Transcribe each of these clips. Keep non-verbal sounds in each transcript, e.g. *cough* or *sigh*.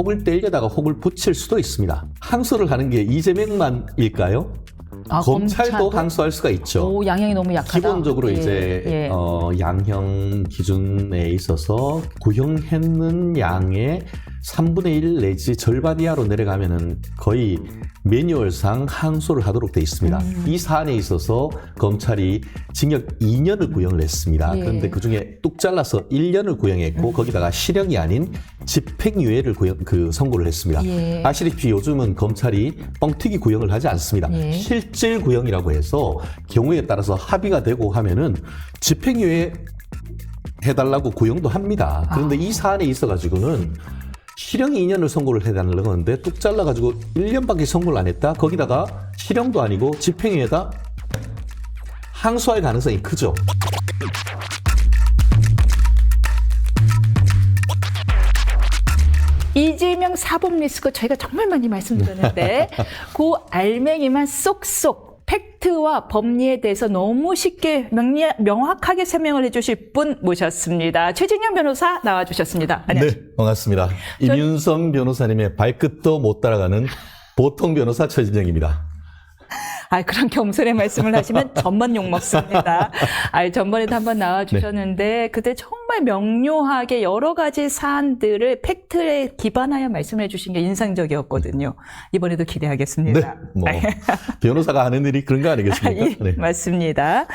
혹을 떼려다가 혹을 붙일 수도 있습니다. 항소를 하는 게 이재명만일까요? 아, 검찰도 검찰도? 항소할 수가 있죠. 오, 양형이 너무 약하다. 기본적으로 예, 이제 예. 어, 양형 기준에 있어서 구형했는 양의 3분의 1 내지 절반 이하로 내려가면은 거의 매뉴얼상 항소를 하도록 돼 있습니다. 음. 이 사안에 있어서 검찰이 징역 2년을 구형을 했습니다. 예. 음. 그런데 그 중에 뚝 잘라서 1년을 구형했고 거기다가 실형이 아닌 집행유예를 구형, 그 선고를 했습니다. 예. 아시다시피 요즘은 검찰이 뻥튀기 구형을 하지 않습니다. 예. 실질 구형이라고 해서 경우에 따라서 합의가 되고 하면은 집행유예 해달라고 구형도 합니다. 그런데 아. 이 사안에 있어가지고는 실형 2년을 선고를 해달라고 하는데 뚝 잘라가지고 1년밖에 선고를 안 했다? 거기다가 실형도 아니고 집행유예다? 항소할 가능성이 크죠. 이재명 사법 리스크 저희가 정말 많이 말씀드렸는데 *laughs* 그 알맹이만 쏙쏙 팩트와 법리에 대해서 너무 쉽게 명리, 명확하게 설명을 해주실 분 모셨습니다. 최진영 변호사 나와주셨습니다. 안녕하세요. 네, 반갑습니다. 임윤선 변호사님의 발끝도 못 따라가는 보통 변호사 최진영입니다. *laughs* 아, 그런 겸손의 말씀을 하시면 전번 욕먹습니다. 아, 전번에도 한번 나와주셨는데, 그때 정말 명료하게 여러 가지 사안들을 팩트에 기반하여 말씀해 주신 게 인상적이었거든요. 이번에도 기대하겠습니다. 네, 뭐 *laughs* 변호사가 하는 일이 그런 거 예, 아니겠습니까? 네. 맞습니다.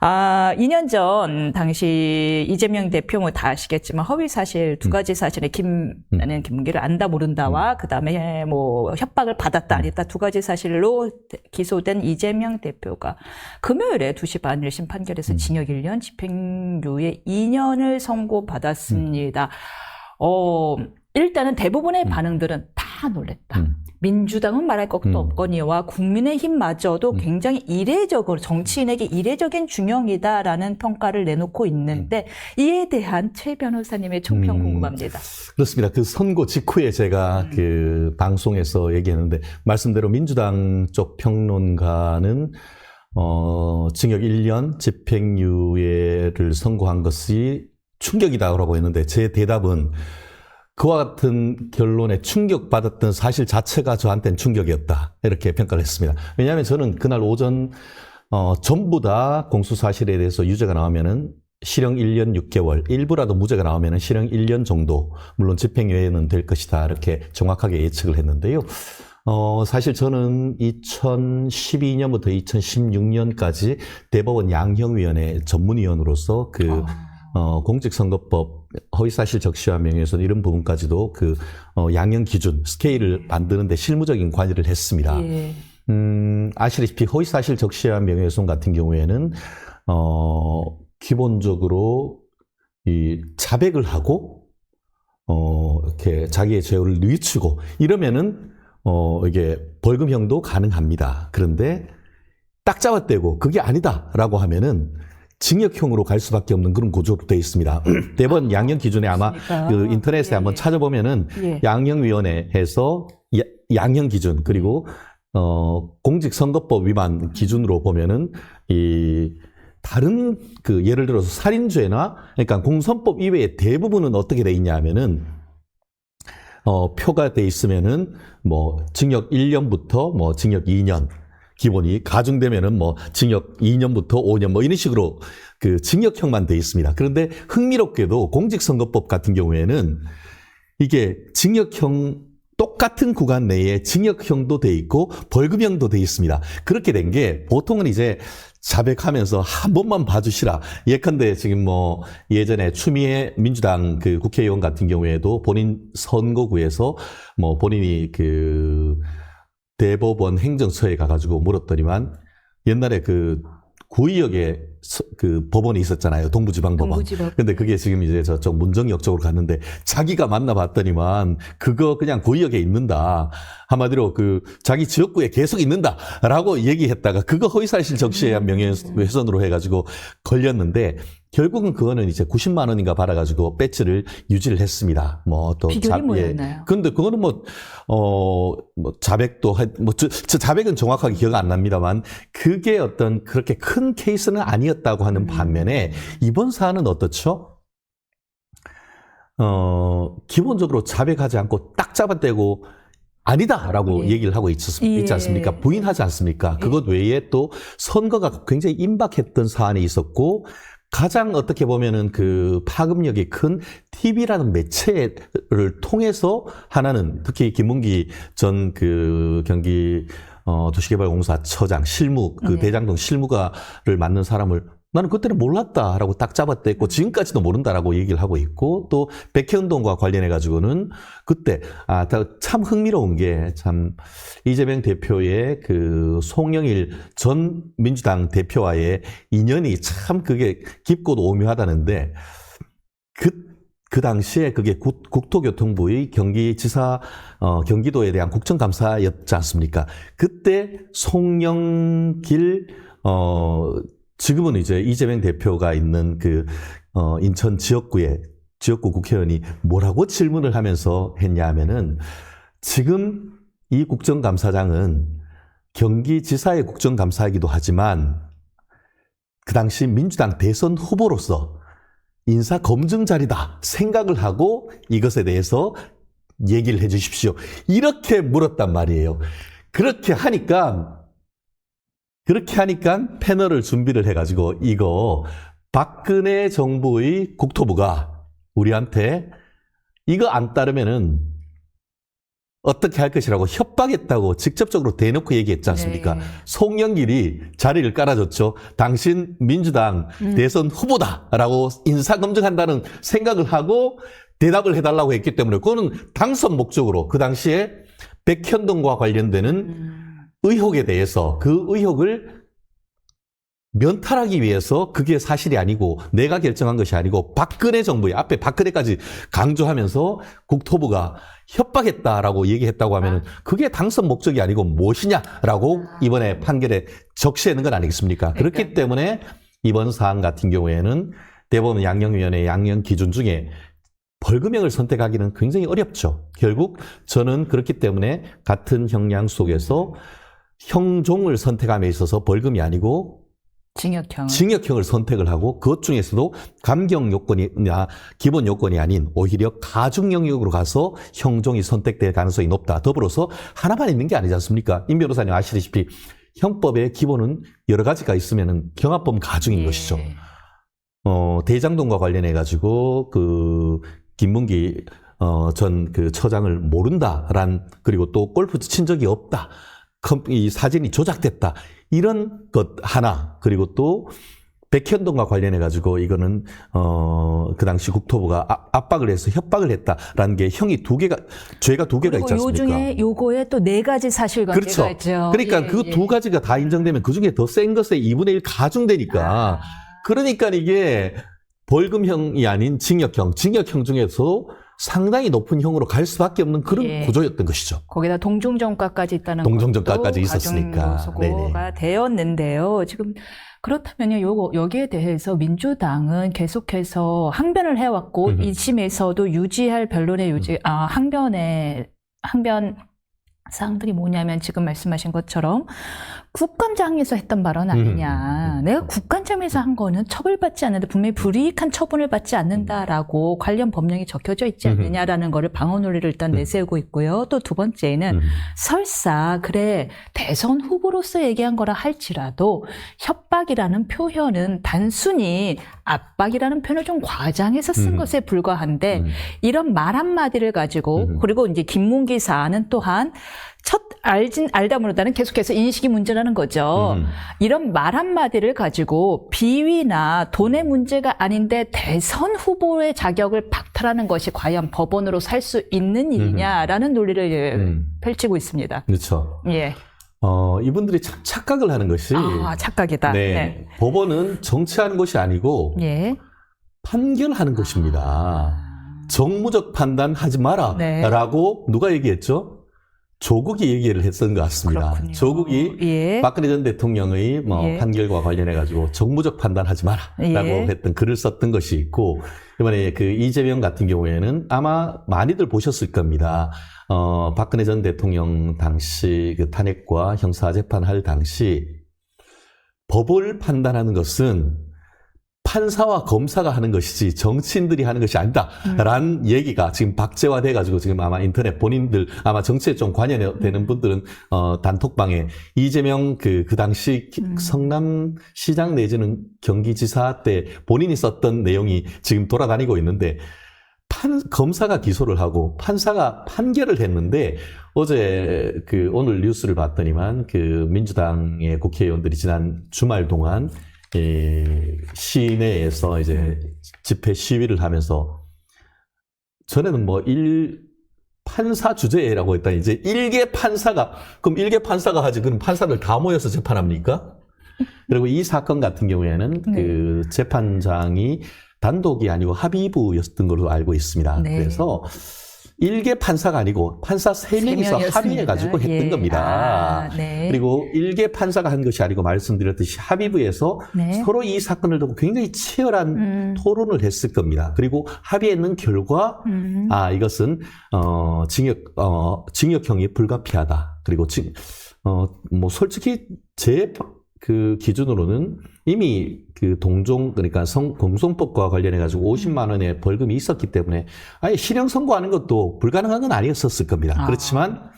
아, 2년 전 당시 이재명 대표 뭐 다 아시겠지만 허위 사실 음. 두 가지 사실에 김 나는 김문기를 안다 모른다와 그다음에 뭐 협박을 받았다 음. 안 했다 두 가지 사실로 기소된 이재명 대표가 금요일에 2시 반 1심 판결에서 음. 징역 1년 집행유예 2년을 선고받았습니다. 음. 어, 일단은 대부분의 반응들은 다 놀랬다. 음. 민주당은 말할 것도 음. 없거니와 국민의힘마저도 음. 굉장히 이례적으로 정치인에게 이례적인 중형이다라는 평가를 내놓고 있는데 이에 대한 최 변호사님의 총평 음. 궁금합니다. 그렇습니다. 그 선고 직후에 제가 음. 그 방송에서 얘기했는데 말씀대로 민주당 쪽 평론가는 어, 징역 1년 집행유예를 선고한 것이 충격이다라고 했는데 제 대답은 그와 같은 결론에 충격받았던 사실 자체가 저한테는 충격이었다. 이렇게 평가를 했습니다. 왜냐하면 저는 그날 오전 어, 전부 다 공수 사실에 대해서 유죄가 나오면은 실형 1년 6개월, 일부라도 무죄가 나오면은 실형 1년 정도, 물론 집행유예는 될 것이다. 이렇게 정확하게 예측을 했는데요. 어, 사실 저는 2012년부터 2016년까지 대법원 양형위원회 전문위원으로서 그 어, 공직선거법 허위사실 적시와 명예훼손 이런 부분까지도 그 어, 양형 기준 스케일을 만드는데 실무적인 관여를 했습니다. 예. 음, 아시다시피 허위사실 적시와 명예훼손 같은 경우에는 어, 기본적으로 이 자백을 하고 어, 이렇게 자기의 죄를 뉘우치고 이러면은 어, 이게 벌금형도 가능합니다. 그런데 딱 잡아떼고 그게 아니다라고 하면은 징역형으로 갈 수밖에 없는 그런 구조로 되어 있습니다. *clears throat* 대법원 양형 기준에 아마? 그 인터넷에 예. 한번 찾아보면은 예. 양형위원회에서 야- 양형 기준 그리고 어 공직선거법 위반 기준으로 보면은 이 다른 그 예를 들어서 살인죄나 그러니까 공선법 이외의 대부분은 어떻게 돼 있냐 하면은 어 표가 돼 있으면은 뭐 징역 1년부터 뭐 징역 2년 기본이 가중되면은 뭐 징역 2년부터 5년 뭐 이런 식으로 그 징역형만 돼 있습니다. 그런데 흥미롭게도 공직선거법 같은 경우에는 이게 징역형 똑같은 구간 내에 징역형도 돼 있고 벌금형도 돼 있습니다. 그렇게 된 게 보통은 이제 자백하면서 한 번만 봐주시라. 예컨대 지금 뭐 예전에 추미애 민주당 그 국회의원 같은 경우에도 본인 선거구에서 뭐 본인이 그 대법원 행정처에 가가지고 물었더니만 옛날에 그 구의역에 서- 그 법원이 있었잖아요. 동부지방법원. 동부지법. 근데 그게 지금 이제 저쪽 문정역 쪽으로 갔는데 자기가 만나봤더니만 그거 그냥 구역에 있는다. 한마디로 그 자기 지역구에 계속 있는다라고 얘기했다가 그거 허위사실 적시에 의한 명예훼손으로 해가지고 걸렸는데 결국은 그거는 이제 90만 원인가 받아가지고 배지를 유지를 했습니다. 뭐또 비결이 뭐였나요? 근데 그거는 뭐, 어, 뭐, 자백도, 했- 뭐, 저, 저 자백은 정확하게 기억 안 납니다만, 그게 어떤 그렇게 큰 케이스는 아니었다고 하는 반면에, 이번 사안은 어떻죠? 어, 기본적으로 자백하지 않고 딱 잡아떼고 아니다라고 예. 얘기를 하고 있, 예. 있지 않습니까? 부인하지 않습니까? 그것 외에 또 선거가 굉장히 임박했던 사안이 있었고 가장 어떻게 보면은 그 파급력이 큰 TV라는 매체를 통해서 하나는 특히 김문기 전 그 경기 어, 도시개발공사 처장 실무 그 네. 대장동 실무가를 맡는 사람을 나는 그때는 몰랐다라고 딱 잡아떼고 지금까지도 모른다라고 얘기를 하고 있고 또 백현동과 관련해 가지고는 그때 아 참 흥미로운 게 참 이재명 대표의 그 송영일 전 민주당 대표와의 인연이 참 그게 깊고도 오묘하다는데 그, 그 당시에 그게 국, 국토교통부의 경기지사, 어, 경기도에 대한 국정감사였지 않습니까? 그때 송영길, 어, 지금은 이제 이재명 대표가 있는 그, 어, 인천 지역구에, 지역구 국회의원이 뭐라고 질문을 하면서 했냐 하면은 지금 이 국정감사장은 경기지사의 국정감사이기도 하지만 그 당시 민주당 대선 후보로서 인사 검증 자리다 생각을 하고 이것에 대해서 얘기를 해 주십시오. 이렇게 물었단 말이에요. 그렇게 하니까 그렇게 하니까 패널을 준비를 해 가지고 이거 박근혜 정부의 국토부가 우리한테 이거 안 따르면은 어떻게 할 것이라고 협박했다고 직접적으로 대놓고 얘기했지 않습니까? 네. 송영길이 자리를 깔아줬죠. 당신 민주당 음. 대선 후보다라고 인사검증한다는 생각을 하고 대답을 해달라고 했기 때문에 그거는 당선 목적으로 그 당시에 백현동과 관련되는 음. 의혹에 대해서 그 의혹을 면탈하기 위해서 그게 사실이 아니고 내가 결정한 것이 아니고 박근혜 정부의 앞에 박근혜까지 강조하면서 국토부가 협박했다라고 얘기했다고 하면은 그게 당선 목적이 아니고 무엇이냐라고 이번에 판결에 적시해 놓은 건 아니겠습니까? 그렇기 때문에 이번 사안 같은 경우에는 대법원 양형위원회 양형 기준 중에 벌금형을 선택하기는 굉장히 어렵죠. 결국 저는 그렇기 때문에 같은 형량 속에서 형종을 선택함에 있어서 벌금이 아니고 징역형. 징역형을 선택을 하고 그것 중에서도 감경 요건이나 기본 요건이 아닌 오히려 가중 영역으로 가서 형종이 선택될 가능성이 높다. 더불어서 하나만 있는 게 아니지 않습니까? 임 변호사님 아시다시피 형법의 기본은 여러 가지가 있으면은 경합범 가중인 예. 것이죠. 어, 대장동과 관련해 가지고 그 김문기 어, 전 그 처장을 모른다란 그리고 또 골프 친 적이 없다. 컴- 이 사진이 조작됐다. 이런 것 하나 그리고 또 백현동과 관련해 가지고 이거는 어, 그 당시 국토부가 아- 압박을 해서 협박을 했다라는 게 형이 두 개가 죄가 두 개가 있지 그리고 요 않습니까? 중에 요거에 또 네 가지 사실관계가 그렇죠. 있죠. 그러니까 예, 그 예. 두 가지가 다 인정되면 그 중에 더 센 것에 2분의 1 가중되니까 아. 그러니까 이게 벌금형이 아닌 징역형, 징역형 중에서 상당히 높은 형으로 갈 수밖에 없는 그런 예. 구조였던 것이죠. 거기다 동중전과까지 있다는 것도 있었으니까. 가중요소가 되었는데요. 지금 그렇다면요, 요거 여기에 대해서 민주당은 계속해서 항변을 해왔고 음흠. 1심에서도 유지할 변론의 유지, 아 항변의 항변 사항들이 뭐냐면 지금 말씀하신 것처럼 국감장에서 했던 발언 아니냐. 음, 음, 음. 내가 국감장에서 한 거는 처벌받지 않는데 분명히 불이익한 처분을 받지 않는다라고 관련 법령이 적혀져 있지. 않느냐라는 거를 방어 논리를 일단 음. 내세우고 있고요. 또 두 번째는 음. 설사 그래 대선 후보로서 얘기한 거라 할지라도 협박이라는 표현은 단순히 압박이라는 표현을 좀 과장해서 쓴 음. 것에 불과한데 음. 이런 말 한마디를 가지고 음. 그리고 이제 김문기 사안은 또한 첫 알진 알다 모르다는 계속해서 인식이 문제라는 거죠. 음. 이런 말 한마디를 가지고 비위나 돈의 문제가 아닌데 대선 후보의 자격을 박탈하는 것이 과연 법원으로 살 수 있는 일이냐라는 논리를 음. 펼치고 있습니다. 그렇죠. 예. 어, 이분들이 참 착각을 하는 것이 아, 착각이다. 네, 네. 법원은 정치하는 것이 아니고 예. 판결하는 것입니다. 정무적 판단하지 마라. 네. 라고 누가 얘기했죠? 조국이 얘기를 했던 것 같습니다. 그렇군요. 조국이 예. 박근혜 전 대통령의 뭐 예. 판결과 관련해 가지고 정무적 판단하지 마라라고 예. 했던 글을 썼던 것이 있고 이번에 그 이재명 같은 경우에는 아마 많이들 보셨을 겁니다. 어, 박근혜 전 대통령 당시 그 탄핵과 형사 재판할 당시 법을 판단하는 것은 판사와 검사가 하는 것이지 정치인들이 하는 것이 아니다라는 얘기가 지금 박제화돼 가지고 지금 아마 인터넷 본인들 아마 정치에 좀 관여되는 분들은 어 단톡방에 이재명 그그 당시 기- 성남시장 내지는 경기지사 때 본인이 썼던 내용이 지금 돌아다니고 있는데 판 검사가 기소를 하고 판사가 판결을 했는데 어제 그 오늘 뉴스를 봤더니만 그 민주당의 국회의원들이 지난 주말 동안 예, 시내에서 이제 집회 시위를 하면서 전에는 뭐 일 판사 주제라고 했다 이제 일개 판사가 그럼 일개 판사가 하지 그럼 판사들 다 모여서 재판합니까? 그리고 이 사건 같은 경우에는 네. 그 재판장이 단독이 아니고 합의부였던 걸로 알고 있습니다. 네. 그래서 일개 판사가 아니고 판사 세 명이서 명이었습니다. 합의해가지고 했던 예. 겁니다. 아, 네. 그리고 일개 판사가 한 것이 아니고 말씀드렸듯이 합의부에서 네. 서로 이 사건을 두고 굉장히 치열한 음, 토론을 했을 겁니다. 그리고 합의했는 결과 음. 아 이것은 어 징역 어 징역형이 불가피하다. 그리고 징어뭐 솔직히 제 그 기준으로는 이미 그 동종 그러니까 성 공송법과 관련해 가지고 50만 원의 벌금이 있었기 때문에 아예 실형 선고하는 것도 불가능한 건 아니었었을 겁니다. 아. 그렇지만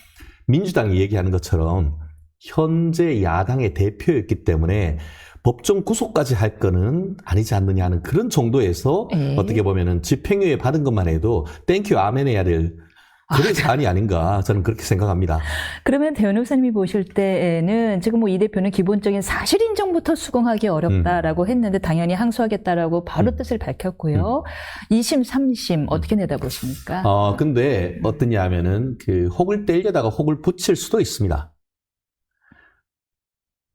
민주당이 얘기하는 것처럼 현재 야당의 대표였기 때문에 법정 구속까지 할 거는 아니지 않느냐 하는 그런 정도에서 예. 어떻게 보면은 집행유예 받은 것만 해도 땡큐 아멘 해야 될 그런 사안이 아닌가 저는 그렇게 생각합니다. 그러면 변호사님이 보실 때에는 지금 뭐 이 대표는 기본적인 사실 인정부터 수긍하기 어렵다라고 했는데 당연히 항소하겠다라고 바로 음. 뜻을 밝혔고요. 2심, 3심 어떻게 내다보십니까? 어 근데 어떠냐 하면은 그 혹을 떼려다가 혹을 붙일 수도 있습니다.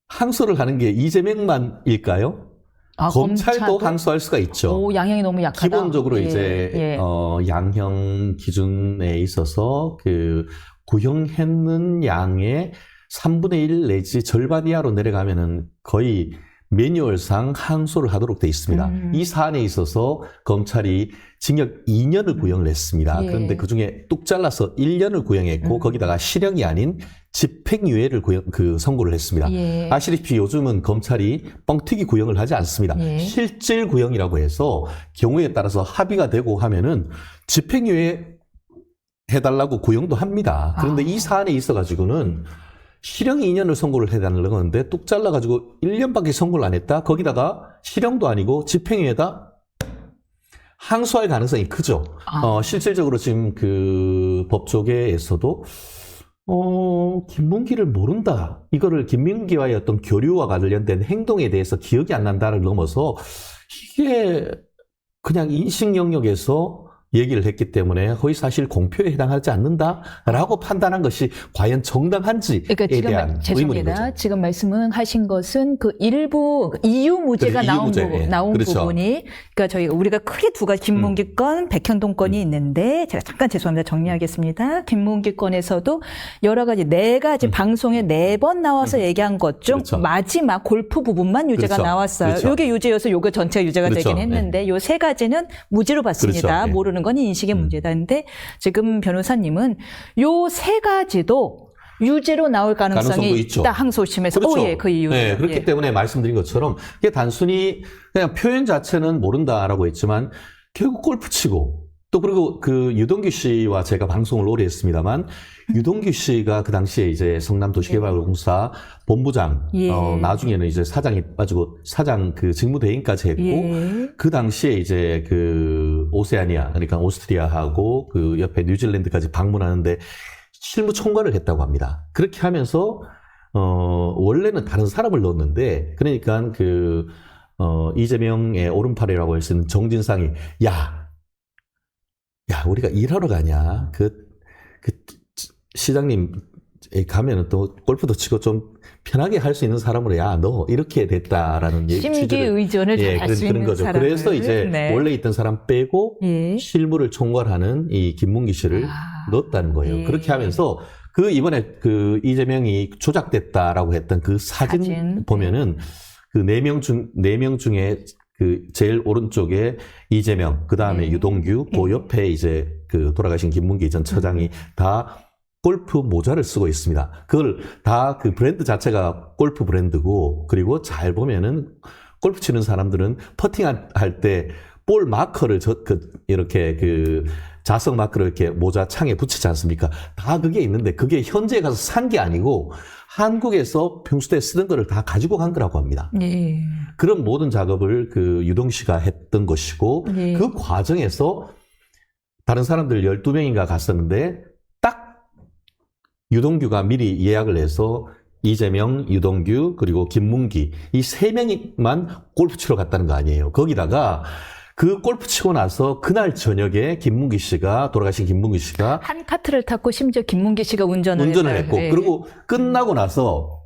항소를 하는 게 이재명만일까요? 아, 검찰도 검찰도? 항소할 수가 있죠. 오, 양형이 너무 약하다. 기본적으로 예, 이제 예. 어, 양형 기준에 있어서 그 구형했는 양의 3분의 1 내지 절반 이하로 내려가면은 거의 매뉴얼상 항소를 하도록 돼 있습니다. 음. 이 사안에 있어서 검찰이 징역 2년을 구형을 했습니다. 예. 그런데 그 중에 뚝 잘라서 1년을 구형했고 음. 거기다가 실형이 아닌 집행유예를 구형, 그 선고를 했습니다. 예. 아시다시피 요즘은 검찰이 뻥튀기 구형을 하지 않습니다. 예. 실질 구형이라고 해서 경우에 따라서 합의가 되고 하면은 집행유예 해달라고 구형도 합니다. 그런데 아. 이 사안에 있어가지고는 실형 2년을 선고를 해달라는 건데 뚝 잘라가지고 1년밖에 선고를 안 했다? 거기다가 실형도 아니고 집행유예다? 항소할 가능성이 크죠. 아. 어, 실질적으로 지금 그 법조계에서도 어, 김문기를 모른다. 이거를 김문기와의 어떤 교류와 관련된 행동에 대해서 기억이 안 난다를 넘어서 이게 그냥 인식 영역에서 얘기를 했기 때문에 허위 사실 공표에 해당하지 않는다라고 판단한 것이 과연 정당한지에 그러니까 지금 대한 의문인. 거죠. 지금 말씀은 하신 것은 그 일부 그 이유 무죄가 이유 나온 무죄, 부분, 예. 나온 그렇죠. 음. 부분이 그러니까 저희가 우리가 크게 두 가지 김문기 건, 백현동 건이 있는데 제가 잠깐 죄송합니다. 정리하겠습니다. 김문기 건에서도 여러 가지 네 가지 방송에 네 번 나와서 얘기한 것중 음. 그렇죠. 마지막 골프 부분만 유죄가 그렇죠. 나왔어요. 그렇죠. 요게 유죄여서 요게 전체가 유죄가 그렇죠. 되긴 했는데 요 세 가지는 무죄로 봤습니다. 그렇죠. 예. 모르는 건 인식의 음. 문제다. 근데 지금 변호사님은 요 세 가지도 유죄로 나올 가능성이 가능성도 있죠. 있다 항소심에서 그렇죠. 오, 예, 그 이유. 네, 그렇기 때문에 말씀드린 것처럼 이게 단순히 그냥 표현 자체는 모른다라고 했지만 결국 골프 치고 또 그리고 그 유동규 씨와 제가 방송을 오래 했습니다만 유동규 씨가 그 당시에 이제 성남도시개발공사 본부장 예. 어, 나중에는 이제 사장이 빠지고 사장 그 직무대행까지 했고 예. 그 당시에 이제 그 오세아니아 그러니까 오스트리아하고 그 옆에 뉴질랜드까지 방문하는데 실무 총괄을 했다고 합니다. 그렇게 하면서 어 원래는 다른 사람을 넣었는데 그러니까 그 어, 이재명의 오른팔이라고 할 수 있는 정진상이 야, 야 우리가 일하러 가냐 그, 그 시장님 가면은 또 골프도 치고 좀 편하게 할 수 있는 사람으로 야 너 이렇게 됐다라는 얘기 심기 취지를 의존을 예, 할 그런, 수 그런 있는 거죠. 사람을. 그래서 이제 네. 원래 있던 사람 빼고 예. 실무를 총괄하는 이 김문기 씨를 아. 넣었다는 거예요. 예. 그렇게 하면서 그 이번에 그 이재명이 조작됐다라고 했던 그 사진, 사진. 보면은 그 네 명 중 네 명 중에 그 제일 오른쪽에 이재명, 그 다음에 예. 유동규, 그 예. 옆에 이제 그 돌아가신 김문기 전 처장이 다 골프 모자를 쓰고 있습니다. 그걸 다 그 브랜드 자체가 골프 브랜드고 그리고 잘 보면은 골프 치는 사람들은 퍼팅 할 때 볼 마커를 저, 그, 이렇게 그 자석 마커를 이렇게 모자 창에 붙이지 않습니까? 다 그게 있는데 그게 현지에 가서 산 게 아니고 한국에서 평소에 쓰던 거를 다 가지고 간 거라고 합니다. 예. 그런 모든 작업을 그 유동 씨가 했던 것이고 예. 그 과정에서 다른 사람들 12명인가 갔었는데 딱 유동규가 미리 예약을 해서 이재명, 유동규, 그리고 김문기 이 세 명만 골프 치러 갔다는 거 아니에요. 거기다가 그 골프 치고 나서 그날 저녁에 김문기 씨가 돌아가신 김문기 씨가 한 카트를 탔고 심지어 김문기 씨가 운전을 운전을. 했고 예. 그리고 끝나고 나서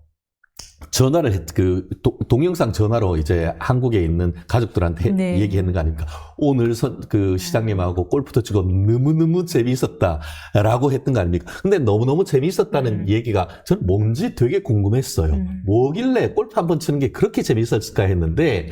전화를 했, 그 도- 동영상 전화로 이제 한국에 있는 가족들한테 네. 얘기했는 거 아닙니까? 오늘 선, 그 시장님하고 골프도 치고 너무너무 재미있었다라고 했던 거 아닙니까? 근데 너무너무 재미있었다는 음. 얘기가 저는 뭔지 되게 궁금했어요. 음. 뭐길래 골프 한 번 치는 게 그렇게 재미있었을까 했는데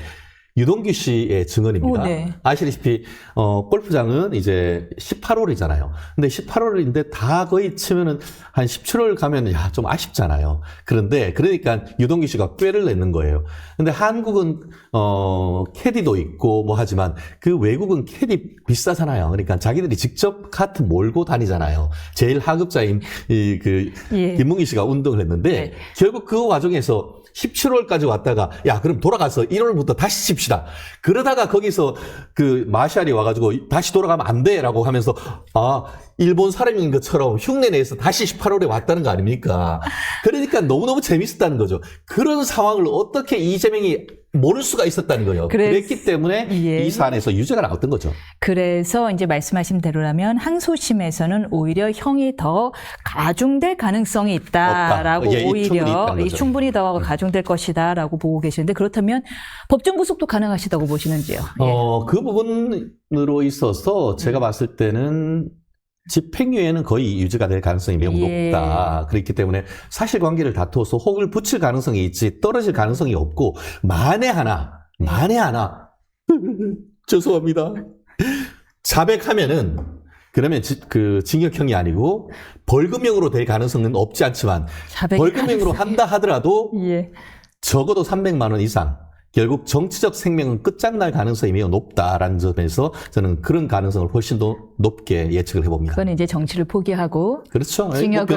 유동규 씨의 증언입니다. 오, 네. 아시다시피 어, 골프장은 이제 18홀이잖아요. 근데 18홀인데 다 거의 치면은 한 17홀 가면 야, 좀 아쉽잖아요. 그런데 그러니까 유동규 씨가 꾀를 내는 거예요. 근데 한국은 어, 캐디도 있고 뭐 하지만 그 외국은 캐디 비싸잖아요. 그러니까 자기들이 직접 카트 몰고 다니잖아요. 제일 하급자인 이그 예. 김문기 씨가 운동을 했는데 네. 결국 그 과정에서 17월까지 왔다가 야 그럼 돌아가서 1월부터 다시 칩시 다. 그러다가 거기서 그 마샬이 와가지고 다시 돌아가면 안 돼라고 하면서 아 일본 사람인 것처럼 흉내 내서 다시 18월에 왔다는 거 아닙니까? 그러니까 너무너무 재밌었다는 거죠. 그런 상황을 어떻게 이재명이 모를 수가 있었다는 거예요. 그랬- 그랬기 때문에 예. 이 사안에서 유죄가 나왔던 거죠. 그래서 이제 말씀하신 대로라면 항소심에서는 오히려 형이 더 가중될 가능성이 있다라고. 예, 이 충분히 오히려 거죠. 충분히 더 가중될 것이다라고 보고 계시는데 그렇다면 법정 구속도 가능하시다고 보시는지요? 예. 어, 그 부분으로 있어서 제가 봤을 때는 집행유예는 거의 유지가 될 가능성이 매우 예. 높다. 그렇기 때문에 사실관계를 다투어서 혹을 붙일 가능성이 있지 떨어질 가능성이 없고 만에 하나, 만에 하나 *laughs* 죄송합니다. 자백하면은 그러면 지- 그 징역형이 아니고 벌금형으로 될 가능성은 없지 않지만 벌금형으로 가능성이- 한다 하더라도 예. 적어도 300만 원 이상. 결국 정치적 생명은 끝장날 가능성이 매우 높다라는 점에서 저는 그런 가능성을 훨씬 더 높게 예측을 해봅니다. 그건 이제 정치를 포기하고 그렇죠. 뭐 징역을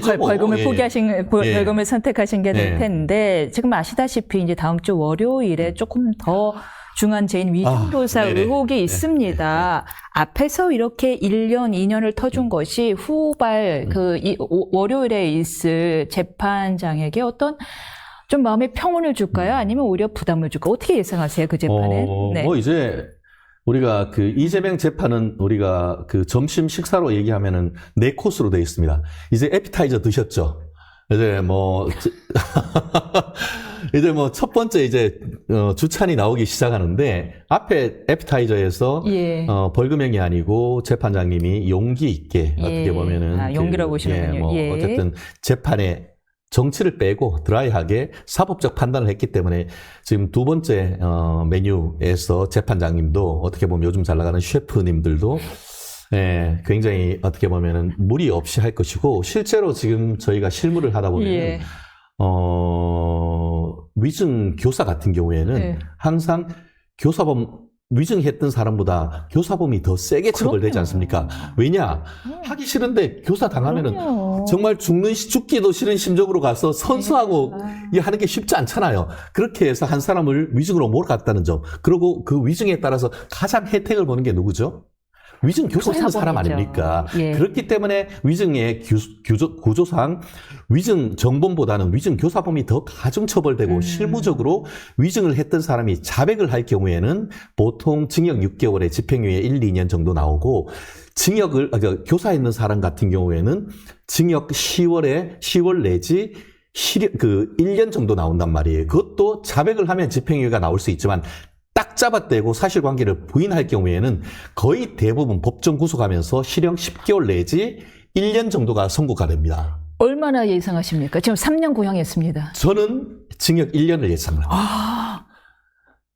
벌- 뭐. 벌금을 예. 포기하신 벌- 예. 벌금을 선택하신 게될 예. 텐데 지금 아시다시피 이제 다음 주 월요일에 조금 더 중한 죄인 위증교사 아. 의혹이 있습니다. 앞에서 이렇게 1년, 2년을 터준 것이 후발 음. 그 이- 오- 월요일에 있을 재판장에게 어떤 좀 마음의 평온을 줄까요? 아니면 오히려 부담을 줄까? 어떻게 예상하세요? 그 재판은? 어, 네. 뭐 이제 우리가 그 이재명 재판은 우리가 그 점심 식사로 얘기하면은 네 코스로 되어 있습니다. 이제 에피타이저 드셨죠? 이제 뭐 *laughs* 이제 뭐 첫 번째 이제 어, 주찬이 나오기 시작하는데 앞에 에피타이저에서 예. 어, 벌금형이 아니고 재판장님이 용기 있게 예. 어떻게 보면은 아, 용기라고 보시는군요. 예, 뭐 예. 어쨌든 재판에 정치를 빼고 드라이하게 사법적 판단을 했기 때문에 지금 두 번째 어, 메뉴에서 재판장님도 어떻게 보면 요즘 잘 나가는 셰프님들도 예, 굉장히 어떻게 보면은 무리 없이 할 것이고 실제로 지금 저희가 실무를 하다 보면 예. 어, 위증 교사 같은 경우에는 네. 항상 교사범 위증했던 사람보다 교사범이 더 세게 처벌되지. 않습니까? 왜냐? 하기 싫은데 교사 당하면은 그럼요. 정말 죽는 시- 죽기도 싫은 심정으로 가서 선수하고 아. 이 하는 게 쉽지 않잖아요. 그렇게 해서 한 사람을 위증으로 몰아갔다는 점. 그리고 그 위증에 따라서 가장 혜택을 보는 게 누구죠? 위증 교사하는 사람 교사범이죠. 아닙니까? 예. 그렇기 때문에 위증의 규, 구조상 위증 정범보다는 위증 교사범이 더 가중 처벌되고 음. 실무적으로 위증을 했던 사람이 자백을 할 경우에는 보통 징역 6개월에 집행유예 1, 2년 정도 나오고 징역을 아, 그 교사했는 사람 같은 경우에는 징역 10월에 10월 내지 그 1년 정도 나온단 말이에요. 그것도 자백을 하면 집행유예가 나올 수 있지만 딱 잡아떼고 사실관계를 부인할 경우에는 거의 대부분 법정 구속하면서 실형 10개월 내지 1년 정도가 선고가 됩니다. 얼마나 예상하십니까? 지금 3년 구형했습니다. 저는 징역 1년을 예상을 합니다. 아,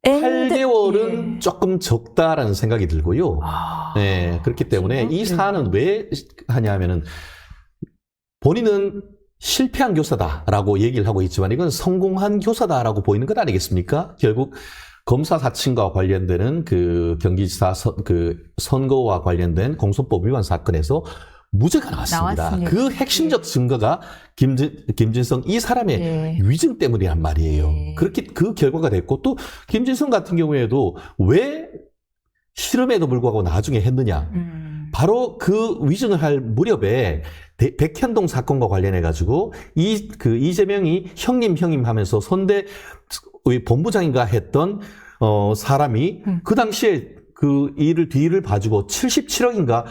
엔드- 8개월은 예. 조금 적다라는 생각이 들고요. 아, 네, 그렇기 때문에 이 네. 사안은 왜 하냐면은 본인은 실패한 교사다라고 얘기를 하고 있지만 이건 성공한 교사다라고 보이는 것 아니겠습니까? 결국 검사 사칭과 관련되는 그 경기지사 선, 그 선거와 관련된 공소법 위반 사건에서 무죄가 나왔습니다. 나왔습니다. 그 핵심적 증거가 김진, 김진성 이 사람의 예. 위증 때문이란 말이에요. 예. 그렇게 그 결과가 됐고 또 김진성 같은 경우에도 왜 실험에도 불구하고 나중에 했느냐? 음. 바로 그 위증을 할 무렵에 대- 백현동 사건과 관련해 가지고 이 그 이재명이 형님 형님 하면서 선대 의 본부장인가 했던 어 사람이 음. 그 당시에 그 일을 뒤를 봐주고 77억인가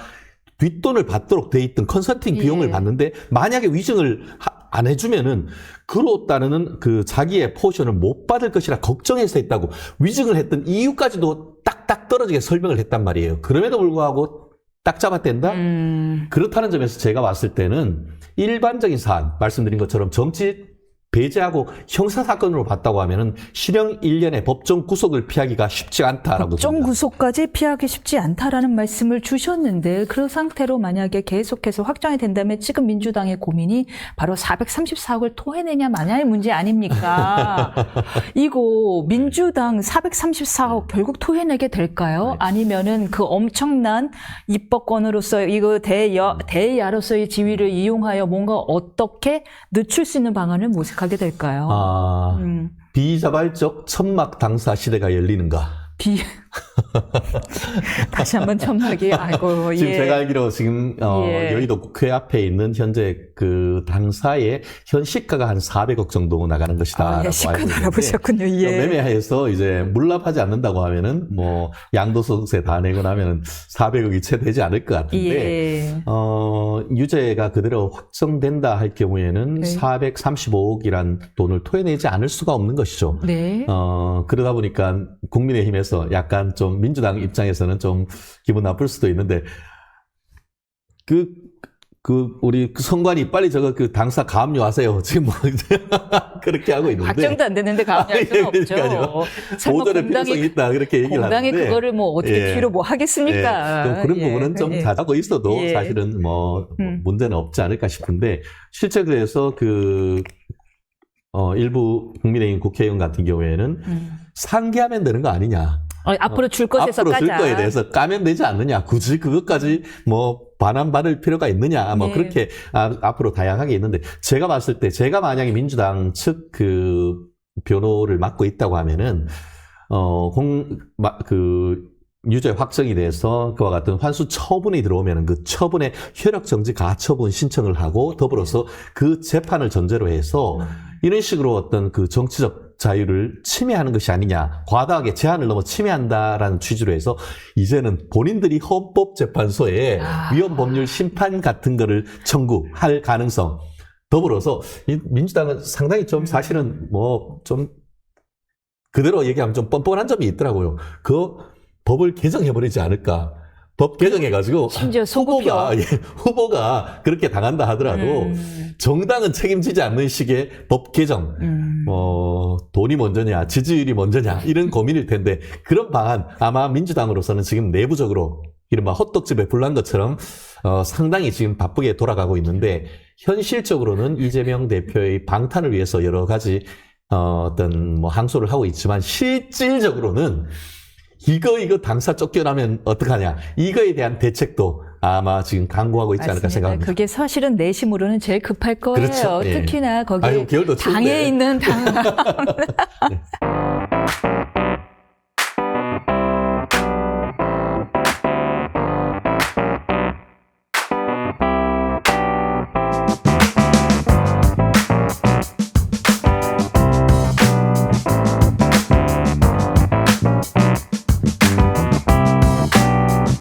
뒷돈을 받도록 돼 있던 컨설팅 예. 비용을 받는데 만약에 위증을 하- 안 해주면은 그로 따르는 그 자기의 포션을 못 받을 것이라 걱정해서 했다고 위증을 했던 이유까지도 딱딱 떨어지게 설명을 했단 말이에요. 그럼에도 불구하고 딱 잡아댄다? 음. 그렇다는 점에서 제가 봤을 때는 일반적인 사안, 말씀드린 것처럼 정치 배제하고 형사사건으로 봤다고 하면은 실형 1년에 법정 구속을 피하기가 쉽지 않다라고 법정 봅니다. 구속까지 피하기 쉽지 않다라는 말씀을 주셨는데 그 상태로 만약에 계속해서 확정이 된다면 지금 민주당의 고민이 바로 434억을 토해내냐 마냐의 문제 아닙니까? *laughs* 이거 민주당 434억 결국 토해내게 될까요? 네. 아니면은 그 엄청난 입법권으로서 이거 대여 대야로서의 지위를 이용하여 뭔가 어떻게 늦출 수 있는 방안을 모색 하게 될까요? 아, 음, 비자발적 천막 당사 시대가 열리는가? 비 *laughs* 다시 한번 천막이 아이고 지금 예. 제가 알기로 지금 어, 예. 여의도 국회 앞에 있는 현재 그 당사의 현 시가가 한 400억 정도 나가는 것이다. 아, 예, 시간 알아보셨군요. 예. 매매해서 이제 물납하지 않는다고 하면은 뭐 양도소득세 다 내고 나면은 400억이 채 되지 않을 것 같은데 예. 어, 유죄가 그대로 확정된다 할 경우에는 네. 435억이란 돈을 토해내지 않을 수가 없는 것이죠. 네. 어, 그러다 보니까 국민의힘에서 약간 좀 민주당 입장에서는 좀 기분 나쁠 수도 있는데 그, 그, 우리 그 선관위 빨리 저거 그 당사 가압류하세요. *laughs* 지금 뭐 *laughs* 그렇게 하고 있는데. 확정도 안 됐는데 가압할 수는 아, 예. 없죠. 오전에 필요성이 있다. 그렇게 얘기를 하는데. 그거를 뭐 어떻게 예. 뒤로 뭐 하겠습니까? 예, 좀 그런 예. 부분은 좀 예. 잘하고 있어도 예. 사실은 뭐 음. 문제는 없지 않을까 싶은데 실제 그래서 그 어, 일부 국민의힘 국회의원 같은 경우에는 음. 상기하면 되는 거 아니냐. 어, 앞으로 줄 것에서 앞으로 까자. 줄 거에 대해서 까면 되지 않느냐. 굳이 그것까지 뭐 반환받을 필요가 있느냐. 뭐 네. 그렇게 아, 앞으로 다양하게 있는데 제가 봤을 때 제가 만약에 민주당 측 그 변호를 맡고 있다고 하면은 어공그 유죄 확정이 돼서 그와 같은 환수 처분이 들어오면은 그 처분의 효력 정지 가처분 신청을 하고 더불어서 그 재판을 전제로 해서 이런 식으로 어떤 그 정치적 자유를 침해하는 것이 아니냐, 과다하게 제한을 넘어 침해한다라는 취지로 해서 이제는 본인들이 헌법재판소에 아. 위헌 법률 심판 같은 거를 청구할 가능성. 더불어서 이 민주당은 상당히 좀 사실은 뭐 좀 그대로 얘기하면 좀 뻔뻔한 점이 있더라고요. 그 법을 개정해버리지 않을까. 법 개정해가지고 심지어 소급표. 후보가 예, 후보가 그렇게 당한다 하더라도 음. 정당은 책임지지 않는 식의 법 개정, 음. 어, 돈이 먼저냐, 지지율이 먼저냐, 이런 고민일 텐데, 그런 방안, 아마 민주당으로서는 지금 내부적으로, 이른바 헛떡집에 불난 것처럼, 어, 상당히 지금 바쁘게 돌아가고 있는데, 현실적으로는 이재명 대표의 방탄을 위해서 여러 가지, 어, 어떤, 뭐, 항소를 하고 있지만, 실질적으로는, 이거, 이거 당사 쫓겨나면 어떡하냐, 이거에 대한 대책도 아마 지금 강구하고 있지 않을까 맞습니다. 생각합니다. 그게 사실은 내심으로는 제일 급할 거예요. 그렇죠. 예. 특히나 거기 아유. 당에 있는 당 *laughs*